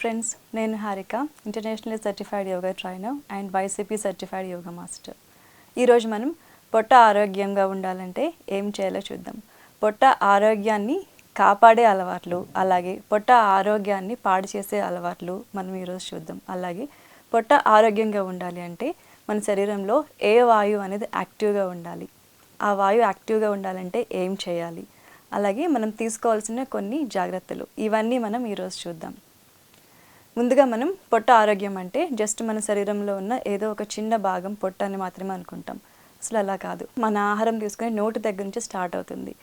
Friends నేను Harika international certified yoga trainer and YCP certified yoga master ఈరోజు మనం పొట్ట ఆరోగ్యంగా ఉండాలంటే ఏం చేయాలో చూద్దాం. పొట్ట ఆరోగ్యాన్ని కాపాడే అలవాట్లు అలాగే పొట్ట ఆరోగ్యాన్ని పాడు చేసే అలవాట్లు మనం ఈరోజు చూద్దాం. అలాగే పొట్ట ఆరోగ్యంగా ఉండాలి అంటే మన శరీరంలో ఏ వాయువు అనేది యాక్టివ్గా ఉండాలి. ఆ వాయువు యాక్టివ్గా ఉండాలంటే ఏం చేయాలి? అలాగే మనం తీసుకోవాల్సిన కొన్ని జాగ్రత్తలు ఇవన్నీ మనం ఈరోజు చూద్దాం. ముందుగా మనం పొట్ట ఆరోగ్యం అంటే జస్ట్ మన శరీరంలో ఉన్న ఏదో ఒక చిన్న భాగం పొట్ట అని మాత్రమే అనుకుంటాం. అసలు అలా కాదు. మన ఆహారం తీసుకుని నోటి దగ్గర నుంచి స్టార్ట్ అవుతుంది.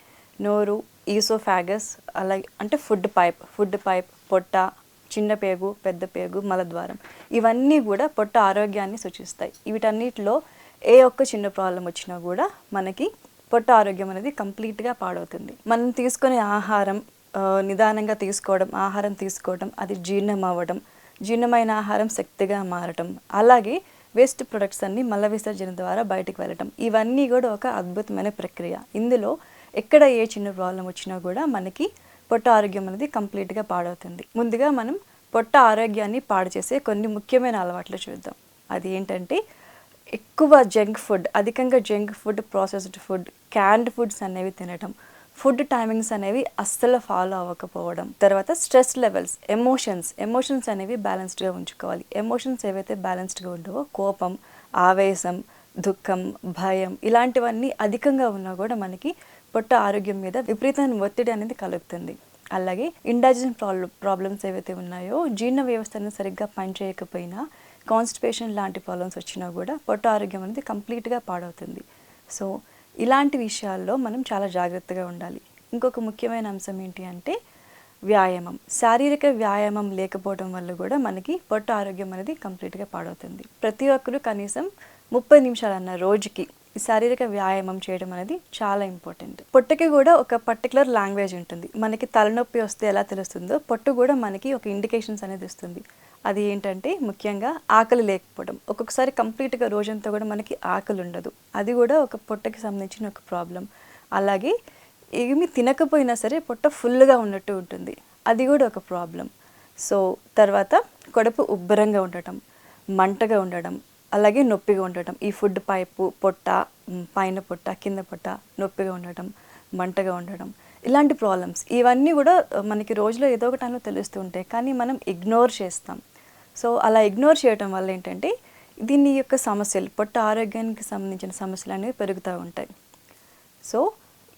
నోరు ఈసోఫాగస్ అలాగే అంటే ఫుడ్ పైప్ ఫుడ్ పైప్ పొట్ట చిన్న పేగు పెద్ద పేగు మలద్వారం. ఇవన్నీ కూడా పొట్ట ఆరోగ్యాన్ని సూచిస్తాయి. వీటన్నిటిలో ఏ ఒక్క చిన్న ప్రాబ్లం వచ్చినా కూడా మనకి పొట్ట ఆరోగ్యం అనేది కంప్లీట్గా పాడవుతుంది. మనం తీసుకునే ఆహారం నిదానంగా తీసుకోవడం ఆహారం తీసుకోవడం అది జీర్ణం అవ్వడం జీర్ణమైన ఆహారం శక్తిగా మారటం. అలాగే వేస్ట్ ప్రొడక్ట్స్ అన్ని మల విసర్జన ద్వారా బయటకు వెళ్ళటం. ఇవన్నీ కూడా ఒక అద్భుతమైన ప్రక్రియ. ఇందులో ఎక్కడ ఏ చిన్న ప్రాబ్లం వచ్చినా కూడా మనకి పొట్ట ఆరోగ్యం అనేది కంప్లీట్గా పాడవుతుంది. ముందుగా మనం పొట్ట ఆరోగ్యాన్ని పాడు చేసే కొన్ని ముఖ్యమైన అలవాట్లు చూద్దాం. అది ఏంటంటే ఎక్కువ జంక్ ఫుడ్ అధికంగా junk food processed food canned foods అనేవి తినటం. ఫుడ్ టైమింగ్స్ అనేవి అస్సలు ఫాలో అవ్వకపోవడం. తర్వాత స్ట్రెస్ లెవెల్స్ ఎమోషన్స్. ఎమోషన్స్ అనేవి బ్యాలెన్స్డ్గా ఉంచుకోవాలి. ఎమోషన్స్ ఏవైతే బ్యాలెన్స్డ్గా ఉండవో కోపం ఆవేశం దుఃఖం భయం ఇలాంటివన్నీ అధికంగా ఉన్నా కూడా మనకి పొట్ట ఆరోగ్యం మీద విపరీతమైన ఒత్తిడి అనేది కలుగుతుంది. అలాగే ఇండైజెషన్ ప్రాబ్లం ప్రాబ్లమ్స్ ఏవైతే ఉన్నాయో జీర్ణ వ్యవస్థను సరిగ్గా పనిచేయకపోయినా కాన్స్టిపేషన్ లాంటి ప్రాబ్లమ్స్ వచ్చినా కూడా పొట్ట ఆరోగ్యం అనేది కంప్లీట్గా పాడవుతుంది. సో ఇలాంటి విషయాల్లో మనం చాలా జాగ్రత్తగా ఉండాలి. ఇంకొక ముఖ్యమైన అంశం ఏంటి అంటే వ్యాయామం. శారీరక వ్యాయామం లేకపోవడం వల్ల కూడా మనకి పొట్ట ఆరోగ్యం అనేది కంప్లీట్గా పాడవుతుంది. ప్రతి ఒక్కరు కనీసం ముప్పై నిమిషాలన్న రోజుకి శారీరక వ్యాయామం చేయడం అనేది చాలా ఇంపార్టెంట్. పొట్టకి కూడా ఒక పర్టికులర్ లాంగ్వేజ్ ఉంటుంది. మనకి తలనొప్పి వస్తే ఎలా తెలుస్తుందో పొట్టు కూడా మనకి ఒక ఇండికేషన్స్ అనేది ఇస్తుంది. అది ఏంటంటే ముఖ్యంగా ఆకలి లేకపోవడం. ఒక్కొక్కసారి కంప్లీట్గా రోజంతా కూడా మనకి ఆకలి ఉండదు. అది కూడా ఒక పొట్టకి సంబంధించిన ఒక ప్రాబ్లం. అలాగే ఏమి తినకపోయినా సరే పొట్ట ఫుల్గా ఉన్నట్టు ఉంటుంది. అది కూడా ఒక ప్రాబ్లం. సో తర్వాత కడుపు ఉబ్బరంగా ఉండటం మంటగా ఉండడం అలాగే నొప్పిగా ఉండటం. ఈ ఫుడ్ పైపు పొట్ట పైన పొట్ట కింద పొట్ట నొప్పిగా ఉండటం మంటగా ఉండడం ఇలాంటి ప్రాబ్లమ్స్. ఇవన్నీ కూడా మనకి రోజులో ఏదో ఒక టైంలో తెలుస్తూ ఉంటాయి. కానీ మనం ఇగ్నోర్ చేస్తాం. సో అలా ఇగ్నోర్ చేయటం వల్ల ఏంటంటే దీని యొక్క సమస్యలు పొట్ట ఆరోగ్యానికి సంబంధించిన సమస్యలు అనేవి పెరుగుతూ ఉంటాయి. సో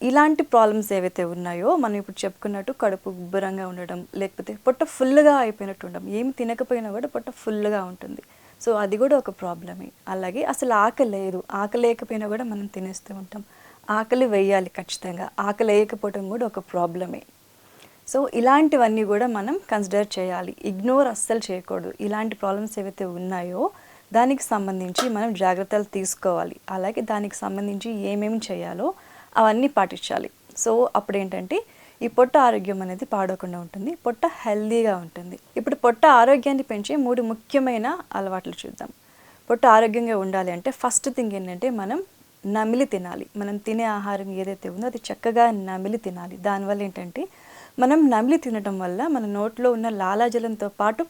ఇలాంటి ప్రాబ్లమ్స్ ఏవైతే ఉన్నాయో మనం ఇప్పుడు చెప్పుకున్నట్టు కడుపు ఉబ్బరంగా ఉండడం లేకపోతే పొట్ట ఫుల్గా అయిపోయినట్టు ఉండడం ఏమి తినకపోయినా కూడా పొట్ట ఫుల్గా ఉంటుంది. సో అది కూడా ఒక ప్రాబ్లమే. అలాగే అసలు ఆకలి లేదు ఆకలి లేకపోయినా కూడా మనం తినేస్తూ ఉంటాం. ఆకలి వేయాలి ఖచ్చితంగా. ఆకలి వేయకపోవడం కూడా ఒక ప్రాబ్లమే. సో ఇలాంటివన్నీ కూడా మనం కన్సిడర్ చేయాలి. ఇగ్నోర్ అస్సలు చేయకూడదు. ఇలాంటి ప్రాబ్లమ్స్ ఏవైతే ఉన్నాయో దానికి సంబంధించి మనం జాగ్రత్తలు తీసుకోవాలి. అలాగే దానికి సంబంధించి ఏమేమి చేయాలో అవన్నీ పాటించాలి. సో అప్పుడు ఏంటంటే ఈ పొట్ట ఆరోగ్యం అనేది పాడకుండా ఉంటుంది. పొట్ట హెల్దీగా ఉంటుంది. ఇప్పుడు పొట్ట ఆరోగ్యాన్ని పెంచే మూడు ముఖ్యమైన అలవాట్లు చూద్దాం. పొట్ట ఆరోగ్యంగా ఉండాలి అంటే ఫస్ట్ థింగ్ ఏంటంటే మనం నమిలి తినాలి. మనం తినే ఆహారం ఏదైతే ఉందో అది చక్కగా నమిలి తినాలి. దానివల్ల ఏంటంటే మనం నమిలి తినటం వల్ల మన నోట్లో ఉన్న లాలాజలంతో పాటు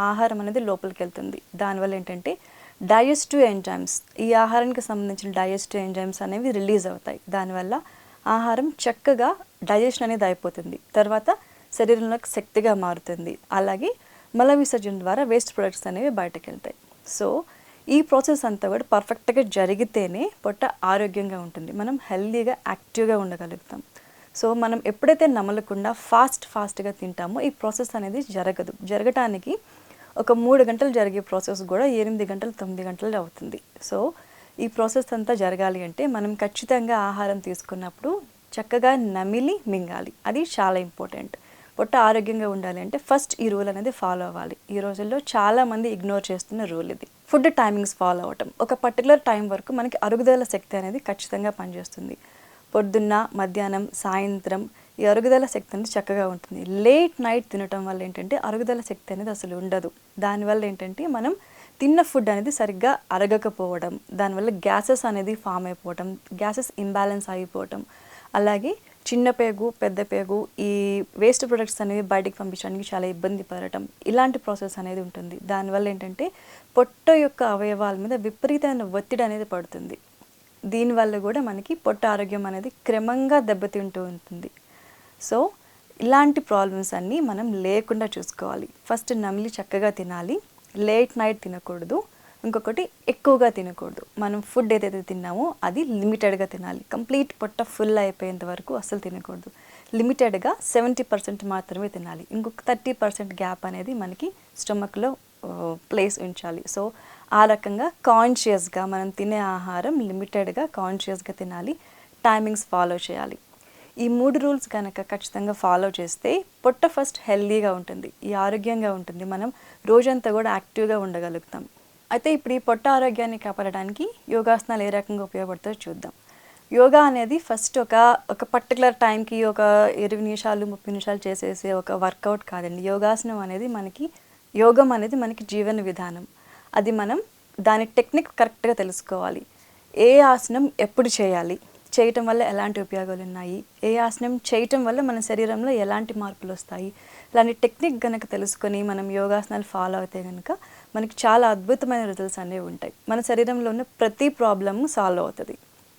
ఆహారం అనేది లోపలికి వెళ్తుంది. దానివల్ల ఏంటంటే డైజెస్టివ్ ఎంజైమ్స్ ఈ ఆహారానికి సంబంధించిన డైజెస్టివ్ ఎంజైమ్స్ అనేవి రిలీజ్ అవుతాయి. దానివల్ల ఆహారం చక్కగా డైజెషన్ అనేది అయిపోతుంది. తర్వాత శరీరంలోకి శక్తిగా మారుతుంది. అలాగే మల విసర్జన ద్వారా వేస్ట్ ప్రొడక్ట్స్ అనేవి బయటకు వెళ్తాయి. సో ఈ ప్రాసెస్ అంతా కూడా పర్ఫెక్ట్గా జరిగితేనే పొట్ట ఆరోగ్యంగా ఉంటుంది. మనం హెల్దీగా యాక్టివ్గా ఉండగలుగుతాం. సో మనం ఎప్పుడైతే నమలకుండా ఫాస్ట్ ఫాస్ట్గా తింటామో ఈ ప్రాసెస్ అనేది జరగదు. జరగటానికి ఒక మూడు గంటలు జరిగే ప్రాసెస్ కూడా ఎనిమిది గంటలు తొమ్మిది గంటలు అవుతుంది. సో ఈ ప్రాసెస్ అంతా జరగాలి అంటే మనం ఖచ్చితంగా ఆహారం తీసుకున్నప్పుడు చక్కగా నమిలి మింగాలి. అది చాలా ఇంపార్టెంట్. పొట్ట ఆరోగ్యంగా ఉండాలి అంటే ఫస్ట్ ఈ రూల్ అనేది ఫాలో అవ్వాలి. ఈ రోజుల్లో చాలా మంది ఇగ్నోర్ చేస్తున్న రూల్ ఇది. ఫుడ్ టైమింగ్స్ ఫాలో అవ్వటం. ఒక పర్టికులర్ టైం వరకు మనకి అరుగుదల శక్తి అనేది ఖచ్చితంగా పనిచేస్తుంది. పొద్దున్న మధ్యాహ్నం సాయంత్రం ఈ అరుగుదల శక్తి అనేది చక్కగా ఉంటుంది. లేట్ నైట్ తినటం వల్ల ఏంటంటే అరుగుదల శక్తి అనేది అసలు ఉండదు. దానివల్ల ఏంటంటే మనం తిన్న ఫుడ్ అనేది సరిగ్గా అరగకపోవడం దానివల్ల గ్యాసెస్ అనేది ఫామ్ అయిపోవటం గ్యాసెస్ ఇంబ్యాలెన్స్ అయిపోవటం అలాగే చిన్న పేగు పెద్ద పేగు ఈ వేస్ట్ ప్రొడక్ట్స్ అనేవి బయటికి పంపించడానికి చాలా ఇబ్బంది పడటం ఇలాంటి ప్రాసెస్ అనేది ఉంటుంది. దానివల్ల ఏంటంటే పొట్ట యొక్క అవయవాల మీద విపరీతమైన ఒత్తిడి అనేది పడుతుంది. దీనివల్ల కూడా మనకి పొట్ట ఆరోగ్యం అనేది క్రమంగా దెబ్బతింటూ ఉంటుంది. సో ఇలాంటి ప్రాబ్లమ్స్ అన్నీ మనం లేకుండా చూసుకోవాలి. ఫస్ట్ నమిలి చక్కగా తినాలి. లేట్ నైట్ తినకూడదు. ఇంకొకటి ఎక్కువగా తినకూడదు. మనం ఫుడ్ ఏదైతే తిన్నామో అది లిమిటెడ్గా తినాలి. కంప్లీట్ పొట్ట ఫుల్ అయిపోయేంత వరకు అస్సలు తినకూడదు. లిమిటెడ్గా సెవెంటీ పర్సెంట్ మాత్రమే తినాలి. ఇంకొక థర్టీ పర్సెంట్ గ్యాప్ అనేది మనకి స్టమక్లో ప్లేస్ ఉంచాలి. సో ఆ రకంగా కాన్షియస్గా మనం తినే ఆహారం లిమిటెడ్గా కాన్షియస్గా తినాలి. టైమింగ్స్ ఫాలో చేయాలి. ఈ మూడు రూల్స్ కనుక ఖచ్చితంగా ఫాలో చేస్తే పొట్ట ఫస్ట్ హెల్దీగా ఉంటుంది. ఈ ఆరోగ్యంగా ఉంటుంది. మనం రోజంతా కూడా యాక్టివ్గా ఉండగలుగుతాం. అయితే ఇప్పుడు ఈ పొట్ట ఆరోగ్యాన్ని కాపాడడానికి యోగాసనాలు ఏ రకంగా ఉపయోగపడుతుందో చూద్దాం. యోగా అనేది ఫస్ట్ ఒక ఒక పర్టికులర్ టైంకి ఒక ఇరవై నిమిషాలు ముప్పై నిమిషాలు చేసేసే ఒక వర్కౌట్ కాదండి. యోగాసనం అనేది మనకి యోగం అనేది మనకి జీవన విధానం. అది మనం దాని టెక్నిక్ కరెక్ట్గా తెలుసుకోవాలి. ఏ ఆసనం ఎప్పుడు చేయాలి? చేయటం వల్ల ఎలాంటి ఉపయోగాలు ఉన్నాయి? ఏ ఆసనం చేయటం వల్ల మన శరీరంలో ఎలాంటి మార్పులు వస్తాయి? ఇలాంటి టెక్నిక్ కనుక తెలుసుకొని మనం యోగాసనాలు ఫాలో అయితే కనుక మనకి చాలా అద్భుతమైన రిజల్ట్స్ అనేవి ఉంటాయి. మన శరీరంలో ఉన్న ప్రతి ప్రాబ్లమ్ సాల్వ్ అవుతుంది.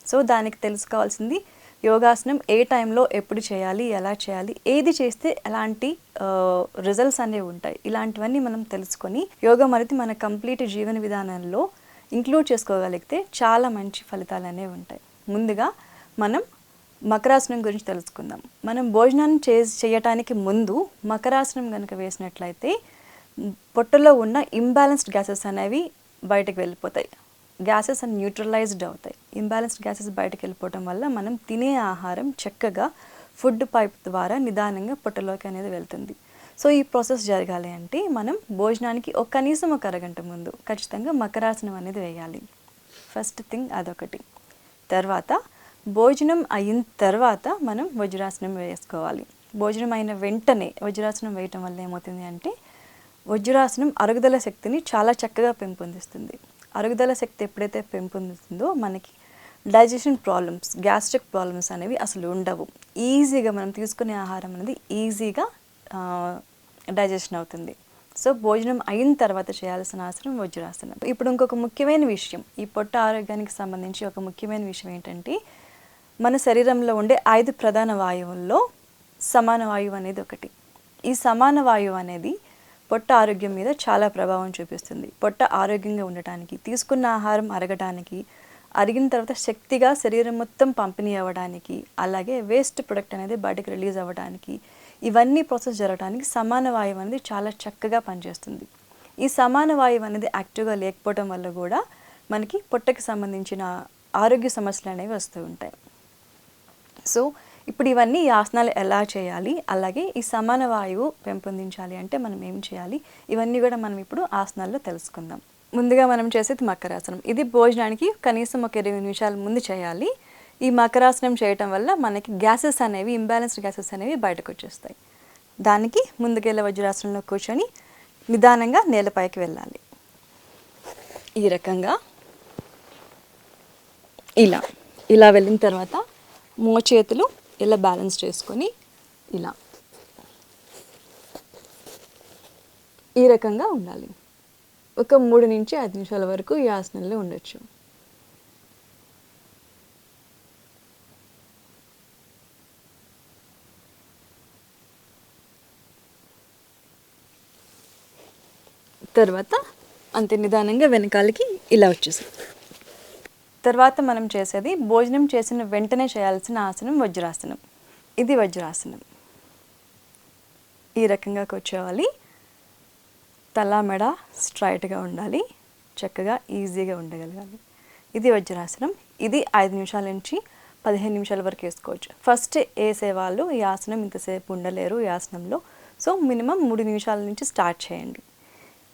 సో దానికి తెలుసుకోవాల్సింది యోగాసనం ఏ టైంలో ఎప్పుడు చేయాలి ఎలా చేయాలి ఏది చేస్తే ఎలాంటి రిజల్ట్స్ అనేవి ఉంటాయి. ఇలాంటివన్నీ మనం తెలుసుకొని యోగం అనేది మన కంప్లీట్ జీవన విధానంలో ఇంక్లూడ్ చేసుకోగలిగితే చాలా మంచి ఫలితాలు అనేవి ఉంటాయి. ముందుగా మనం మకరాసనం గురించి తెలుసుకుందాం. మనం భోజనాన్ని చే చేయటానికి ముందు మకరాసనం కనుక వేసినట్లయితే పొట్టలో ఉన్న ఇంబ్యాలెన్స్డ్ గ్యాసెస్ అనేవి బయటకు వెళ్ళిపోతాయి. గ్యాసెస్ అని న్యూట్రలైజ్డ్ అవుతాయి. ఇంబ్యాలెన్స్డ్ గ్యాసెస్ బయటకు వెళ్ళిపోవటం వల్ల మనం తినే ఆహారం చక్కగా ఫుడ్ పైప్ ద్వారా నిదానంగా పొట్టలోకి అనేది వెళ్తుంది. సో ఈ ప్రాసెస్ జరగాలి అంటే మనం భోజనానికి ఒక కనీసం ఒక అరగంట ముందు ఖచ్చితంగా మకరాసనం అనేది వేయాలి. ఫస్ట్ థింగ్ అదొకటి. తర్వాత భోజనం అయిన తర్వాత మనం వజ్రాసనం వేసుకోవాలి. భోజనం అయిన వెంటనే వజ్రాసనం వేయటం వల్ల ఏమవుతుంది అంటే వజ్రాసనం అరుగుదల శక్తిని చాలా చక్కగా పెంపొందిస్తుంది. అరుగుదల శక్తి ఎప్పుడైతే పెంపొందుతుందో మనకి డైజెషన్ ప్రాబ్లమ్స్ గ్యాస్ట్రిక్ ప్రాబ్లమ్స్ అనేవి అసలు ఉండవు. ఈజీగా మనం తీసుకునే ఆహారం అనేది ఈజీగా డైజెషన్ అవుతుంది. సో భోజనం అయిన తర్వాత చేయాల్సిన ఆసనం వజ్రాసనం. ఇప్పుడు ఇంకొక ముఖ్యమైన విషయం. ఈ పొట్ట ఆరోగ్యానికి సంబంధించి ఒక ముఖ్యమైన విషయం ఏంటంటే మన శరీరంలో ఉండే ఐదు ప్రధాన వాయువుల్లో సమాన వాయువు అనేది ఒకటి. ఈ సమాన వాయువు అనేది పొట్ట ఆరోగ్యం మీద చాలా ప్రభావం చూపిస్తుంది. పొట్ట ఆరోగ్యంగా ఉండటానికి తీసుకున్న ఆహారం అరగటానికి అరిగిన తర్వాత శక్తిగా శరీరం మొత్తం పంపిణీ అవ్వడానికి అలాగే వేస్ట్ ప్రొడక్ట్ అనేది బయటకు రిలీజ్ అవ్వడానికి ఇవన్నీ ప్రాసెస్ జరగడానికి సమాన వాయువు అనేది చాలా చక్కగా పనిచేస్తుంది. ఈ సమాన వాయువు అనేది యాక్టివ్గా లేకపోవడం వల్ల కూడా మనకి పొట్టకి సంబంధించిన ఆరోగ్య సమస్యలు అనేవి వస్తూ ఉంటాయి. సో ఇప్పుడు ఇవన్నీ ఈ ఆసనాలు ఎలా చేయాలి? అలాగే ఈ సమాన వాయువు పెంపొందించాలి అంటే మనం ఏం చేయాలి? ఇవన్నీ కూడా మనం ఇప్పుడు ఆసనాల్లో తెలుసుకుందాం. ముందుగా మనం చేసేది మకరాసనం. ఇది భోజనానికి కనీసం ఒక ఇరవై నిమిషాల ముందు చేయాలి. ఈ మకరాసనం చేయటం వల్ల మనకి గ్యాసెస్ అనేవి ఇంబ్యాలెన్స్డ్ గ్యాసెస్ అనేవి బయటకు వచ్చేస్తాయి. దానికి ముందుకెళ్ళే వజ్రాసనంలో కూర్చొని నిదానంగా నేలపైకి వెళ్ళాలి. ఈ రకంగా ఇలా ఇలా వెళ్ళిన తర్వాత మోచేతులు ఇలా బ్యాలెన్స్ చేసుకొని ఇలా. ఈ రకంగా ఉండాలి. ఒక మూడు నుంచి ఐదు నిమిషాల వరకు ఈ ఆసనంలో ఉండొచ్చు. తర్వాత అంతే నిదానంగా వెనకాలకి ఇలా వచ్చేసాం. తర్వాత మనం చేసేది భోజనం చేసిన వెంటనే చేయాల్సిన ఆసనం వజ్రాసనం. ఇది వజ్రాసనం. ఈ రకంగా కూర్చోవాలి. తల మెడ స్ట్రైట్గా ఉండాలి. చక్కగా ఈజీగా ఉండగలగాలి. ఇది వజ్రాసనం. ఇది ఐదు నిమిషాల నుంచి పదిహేను నిమిషాల వరకు వేసుకోవచ్చు. ఫస్ట్ వేసే వాళ్ళు ఈ ఆసనం ఇంతసేపు ఉండలేరు ఈ ఆసనంలో. సో మినిమం మూడు నిమిషాల నుంచి స్టార్ట్ చేయండి.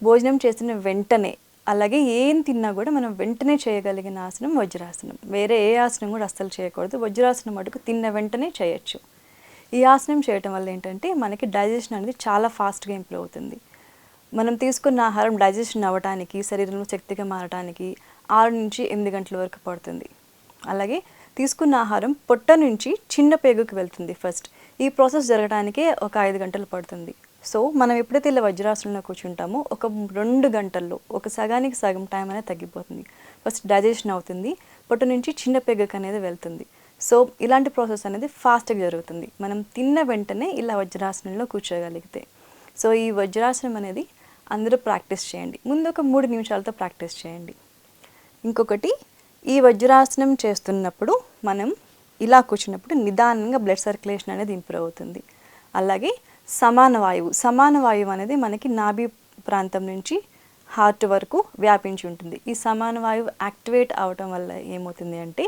భోజనం చేసిన వెంటనే అలాగే ఏం తిన్నా కూడా మనం వెంటనే చేయగలిగిన ఆసనం వజ్రాసనం. వేరే ఏ ఆసనం కూడా అస్సలు చేయకూడదు. వజ్రాసనం మటుకు తిన్న వెంటనే చేయొచ్చు. ఈ ఆసనం చేయటం వల్ల ఏంటంటే మనకి డైజెషన్ అనేది చాలా ఫాస్ట్గా ఇంప్రూవ్ అవుతుంది. మనం తీసుకున్న ఆహారం డైజెషన్ అవ్వడానికి శరీరంలో శక్తిగా మారడానికి ఆరు నుంచి ఎనిమిది గంటల వరకు పడుతుంది. అలాగే తీసుకున్న ఆహారం పొట్ట నుంచి చిన్న పేగుకి వెళ్తుంది ఫస్ట్. ఈ ప్రాసెస్ జరగడానికే ఒక ఐదు గంటలు పడుతుంది. సో మనం ఎప్పుడైతే ఇలా వజ్రాసనంలో కూర్చుంటామో ఒక రెండు గంటల్లో ఒక సగానికి సగం టైం అనేది తగ్గిపోతుంది. ఫస్ట్ డైజెషన్ అవుతుంది పొట్టు నుంచి చిన్న పెగ్గకు అనేది వెళ్తుంది. సో ఇలాంటి ప్రాసెస్ అనేది ఫాస్ట్గా జరుగుతుంది. మనం తిన్న వెంటనే ఇలా వజ్రాసనంలో కూర్చోగలిగితే. సో ఈ వజ్రాసనం అనేది అందరూ ప్రాక్టీస్ చేయండి. ముందు ఒక మూడు నిమిషాలతో ప్రాక్టీస్ చేయండి. ఇంకొకటి ఈ వజ్రాసనం చేస్తున్నప్పుడు మనం ఇలా కూర్చున్నప్పుడు నిదానంగా బ్లడ్ సర్క్యులేషన్ అనేది ఇంప్రూవ్ అవుతుంది. అలాగే సమాన వాయువు. సమాన వాయువు అనేది మనకి నాభి ప్రాంతం నుంచి హార్ట్ వరకు వ్యాపించి ఉంటుంది. ఈ సమాన వాయువు యాక్టివేట్ అవటం వల్ల ఏమవుతుంది అంటే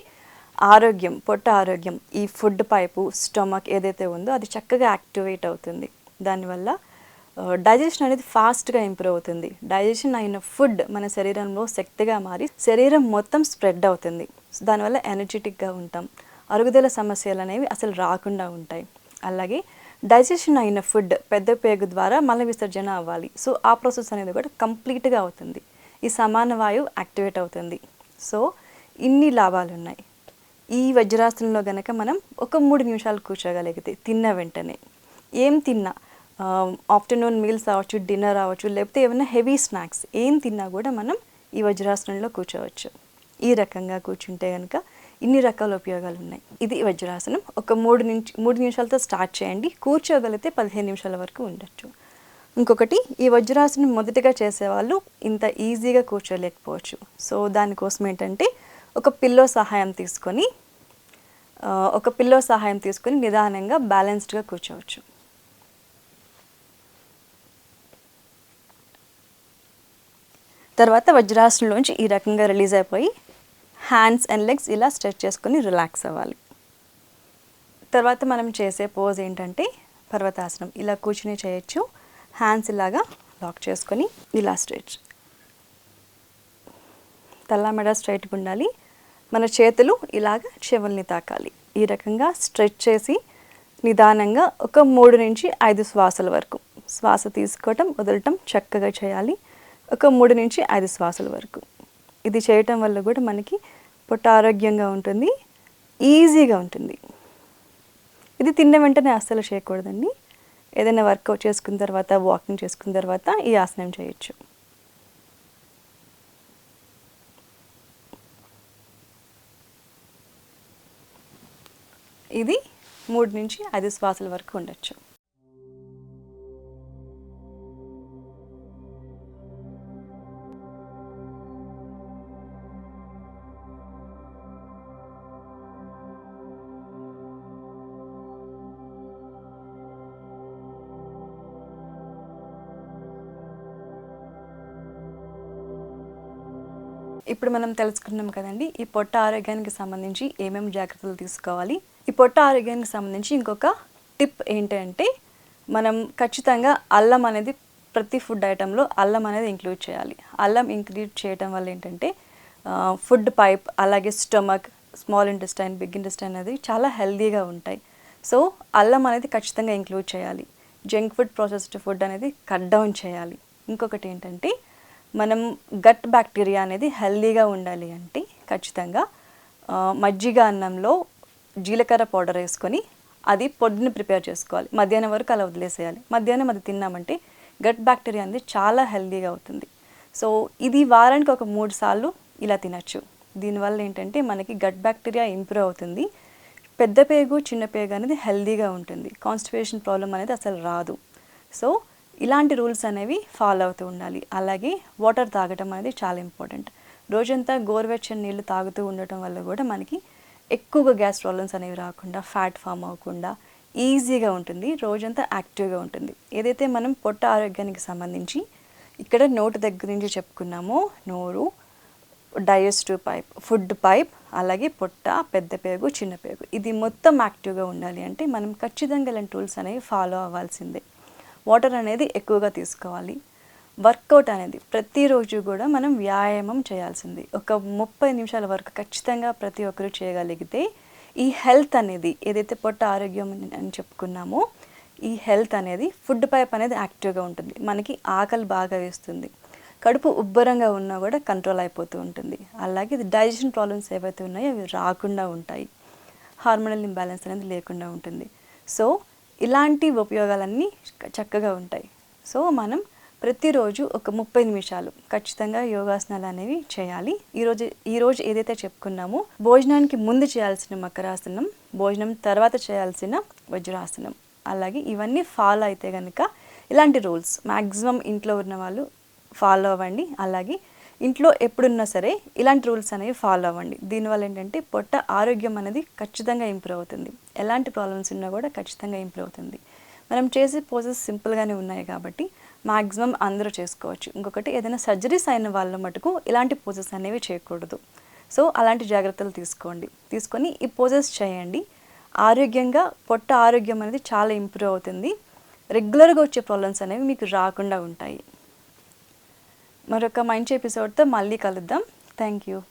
ఆరోగ్యం పొట్ట ఆరోగ్యం ఈ ఫుడ్ పైపు స్టమక్ ఏదైతే ఉందో అది చక్కగా యాక్టివేట్ అవుతుంది. దానివల్ల డైజెషన్ అనేది ఫాస్ట్గా ఇంప్రూవ్ అవుతుంది. డైజెషన్ అయిన ఫుడ్ మన శరీరంలో శక్తిగా మారి శరీరం మొత్తం స్ప్రెడ్ అవుతుంది. దానివల్ల ఎనర్జెటిక్గా ఉంటాం. అరుగుదల సమస్యలు అనేవి అసలు రాకుండా ఉంటాయి. అలాగే డైజెషన్ అయిన ఫుడ్ పెద్ద పేగు ద్వారా మల విసర్జన అవ్వాలి. సో ఆ ప్రాసెస్ అనేది కూడా కంప్లీట్గా అవుతుంది. ఈ సమాన వాయువు యాక్టివేట్ అవుతుంది. సో ఇన్ని లాభాలు ఉన్నాయి ఈ వజ్రాసనంలో గనక మనం ఒక మూడు నిమిషాలు కూర్చోగలిగితే తిన్న వెంటనే. ఏం తిన్నా? ఆఫ్టర్నూన్ మీల్స్ అవ్వచ్చు డిన్నర్ అవ్వచ్చు లేకపోతే ఏమైనా హెవీ స్నాక్స్ ఏం తిన్నా కూడా మనం ఈ వజ్రాసనంలో కూర్చోవచ్చు. ఈ రకంగా కూర్చుంటే కనుక ఇన్ని రకాల ఉపయోగాలు ఉన్నాయి ఇది వజ్రాసనం. ఒక మూడు నుంచి మూడు నిమిషాలతో స్టార్ట్ చేయండి. కూర్చోగలిగితే పదిహేను నిమిషాల వరకు ఉండొచ్చు. ఇంకొకటి ఈ వజ్రాసనం మొదటిగా చేసేవాళ్ళు ఇంత ఈజీగా కూర్చోలేకపోవచ్చు. సో దానికోసం ఏంటంటే ఒక పిల్లో సహాయం తీసుకొని ఒక పిల్లో సహాయం తీసుకొని నిదానంగా బ్యాలెన్స్డ్గా కూర్చోవచ్చు. తర్వాత వజ్రాసనంలోంచి ఈ రకంగా రిలీజ్ అయిపోయి హ్యాండ్స్ అండ్ లెగ్స్ ఇలా స్ట్రెచ్ చేసుకొని రిలాక్స్ అవ్వాలి. తర్వాత మనం చేసే పోజ్ ఏంటంటే పర్వతాసనం. ఇలా కూర్చుని చేయొచ్చు. హ్యాండ్స్ ఇలాగా లాక్ చేసుకొని ఇలా స్ట్రెచ్. తల్ల మెడ స్ట్రైట్గా ఉండాలి. మన చేతులు ఇలాగ చెవుల్ని తాకాలి. ఈ రకంగా స్ట్రెచ్ చేసి నిదానంగా ఒక మూడు నుంచి ఐదు శ్వాసల వరకు. శ్వాస తీసుకోవటం వదలటం చక్కగా చేయాలి. ఒక మూడు నుంచి ఐదు శ్వాసల వరకు. ఇది చేయటం వల్ల కూడా మనకి పొట్ట ఆరోగ్యంగా ఉంటుంది ఈజీగా ఉంటుంది. ఇది తిన్న వెంటనే అస్సలు చేయకూడదండి. ఏదైనా వర్కౌట్ చేసుకున్న తర్వాత వాకింగ్ చేసుకున్న తర్వాత ఈ ఆసనం చేయొచ్చు. ఇది మూడు నుంచి ఐదు శ్వాసల వరకు ఉండొచ్చు. ఇప్పుడు మనం తెలుసుకున్నాం కదండి ఈ పొట్ట ఆరోగ్యానికి సంబంధించి ఏమేమి జాగ్రత్తలు తీసుకోవాలి? ఈ పొట్ట ఆరోగ్యానికి సంబంధించి ఇంకొక టిప్ ఏంటంటే మనం ఖచ్చితంగా అల్లం అనేది ప్రతి ఫుడ్ ఐటెంలో అల్లం అనేది ఇంక్లూడ్ చేయాలి. అల్లం ఇంక్లూడ్ చేయటం వల్ల ఏంటంటే ఫుడ్ పైప్ అలాగే stomach small intestine big intestine అనేది చాలా హెల్దీగా ఉంటాయి. సో అల్లం అనేది ఖచ్చితంగా ఇంక్లూడ్ చేయాలి. జంక్ ఫుడ్ ప్రాసెస్డ్ ఫుడ్ అనేది కట్ డౌన్ చేయాలి. ఇంకొకటి ఏంటంటే మనం గట్ బ్యాక్టీరియా అనేది హెల్దీగా ఉండాలి అంటే ఖచ్చితంగా మజ్జిగ అన్నంలో జీలకర్ర పౌడర్ వేసుకొని అది పొడిని ప్రిపేర్ చేసుకోవాలి. మధ్యాహ్నం వరకు అలా వదిలేసేయాలి. మధ్యాహ్నం అది తిన్నామంటే గట్ బ్యాక్టీరియా అనేది చాలా హెల్దీగా అవుతుంది. సో ఇది వారానికి ఒక మూడు సార్లు ఇలా తినచ్చు. దీనివల్ల ఏంటంటే మనకి గట్ బ్యాక్టీరియా ఇంప్రూవ్ అవుతుంది. పెద్ద పేగు చిన్న పేగు అనేది హెల్దీగా ఉంటుంది. కాన్స్టిపేషన్ ప్రాబ్లం అనేది అసలు రాదు. సో ఇలాంటి రూల్స్ అనేవి ఫాలో అవుతూ ఉండాలి. అలాగే వాటర్ తాగటం అనేది చాలా ఇంపార్టెంట్. రోజంతా గోరువెచ్చని నీళ్ళు తాగుతూ ఉండటం వల్ల కూడా మనకి ఎక్కువగా గ్యాస్ ప్రాబ్లమ్స్ అనేవి రాకుండా ఫ్యాట్ ఫామ్ అవ్వకుండా ఈజీగా ఉంటుంది. రోజంతా యాక్టివ్గా ఉంటుంది. ఏదైతే మనం పొట్ట ఆరోగ్యానికి సంబంధించి ఇక్కడ నోటు దగ్గర నుంచి చెప్పుకున్నామో నోరు డైజెస్టివ్ పైప్ ఫుడ్ పైప్ అలాగే పొట్ట పెద్ద పేగు చిన్న పేగు ఇది మొత్తం యాక్టివ్గా ఉండాలి అంటే మనం ఖచ్చితంగా ఇలాంటి టూల్స్ అనేవి ఫాలో అవ్వాల్సిందే. వాటర్ అనేది ఎక్కువగా తీసుకోవాలి. వర్కౌట్ అనేది ప్రతిరోజు కూడా మనం వ్యాయామం చేయాల్సింది. ఒక ముప్పై నిమిషాల వరకు ఖచ్చితంగా ప్రతి ఒక్కరు చేయగలిగితే ఈ హెల్త్ అనేది ఏదైతే పొట్ట ఆరోగ్యం అని- చెప్పుకున్నామో ఈ హెల్త్ అనేది ఫుడ్ పైప్ అనేది యాక్టివ్గా ఉంటుంది. మనకి ఆకలి బాగా వేస్తుంది. కడుపు ఉబ్బరంగా ఉన్నా కూడా కంట్రోల్ అయిపోతూ ఉంటుంది. అలాగే ఇది డైజెషన్ ప్రాబ్లమ్స్ ఏవైతే ఉన్నాయో అవి రాకుండా ఉంటాయి. హార్మోనల్ ఇంబ్యాలెన్స్ అనేది లేకుండా ఉంటుంది. సో ఇలాంటి ఉపయోగాలన్నీ చక్కగా ఉంటాయి. సో మనం ప్రతిరోజు ఒక ముప్పై నిమిషాలు ఖచ్చితంగా యోగాసనాలు అనేవి చేయాలి. ఈరోజు ఈరోజు ఏదైతే చెప్పుకున్నామో భోజనానికి ముందు చేయాల్సిన మకరాసనం భోజనం తర్వాత చేయాల్సిన వజ్రాసనం. అలాగే ఇవన్నీ ఫాలో అయితే కనుక ఇలాంటి రూల్స్. మ్యాక్సిమం ఇంట్లో ఉన్న వాళ్ళు ఫాలో అవ్వండి. అలాగే ఇంట్లో ఎప్పుడున్నా సరే ఇలాంటి రూల్స్ అనేవి ఫాలో అవ్వండి. దీనివల్ల ఏంటంటే పొట్ట ఆరోగ్యం అనేది ఖచ్చితంగా ఇంప్రూవ్ అవుతుంది. ఎలాంటి ప్రాబ్లమ్స్ ఉన్నా కూడా ఖచ్చితంగా ఇంప్రూవ్ అవుతుంది. మనం చేసే పోజెస్ సింపుల్గానే ఉన్నాయి కాబట్టి మ్యాక్సిమం అందరూ చేసుకోవచ్చు. ఇంకొకటి ఏదైనా సర్జరీస్ అయిన వాళ్ళ మటుకు ఇలాంటి పోజెస్ అనేవి చేయకూడదు. సో అలాంటి జాగ్రత్తలు తీసుకోండి. తీసుకొని ఈ పోజెస్ చేయండి. ఆరోగ్యంగా పొట్ట ఆరోగ్యం అనేది చాలా ఇంప్రూవ్ అవుతుంది. రెగ్యులర్గా వచ్చే ప్రాబ్లమ్స్ అనేవి మీకు రాకుండా ఉంటాయి. మరొక మంచి ఎపిసోడ్తో మళ్ళీ కలుద్దాం. Thank you.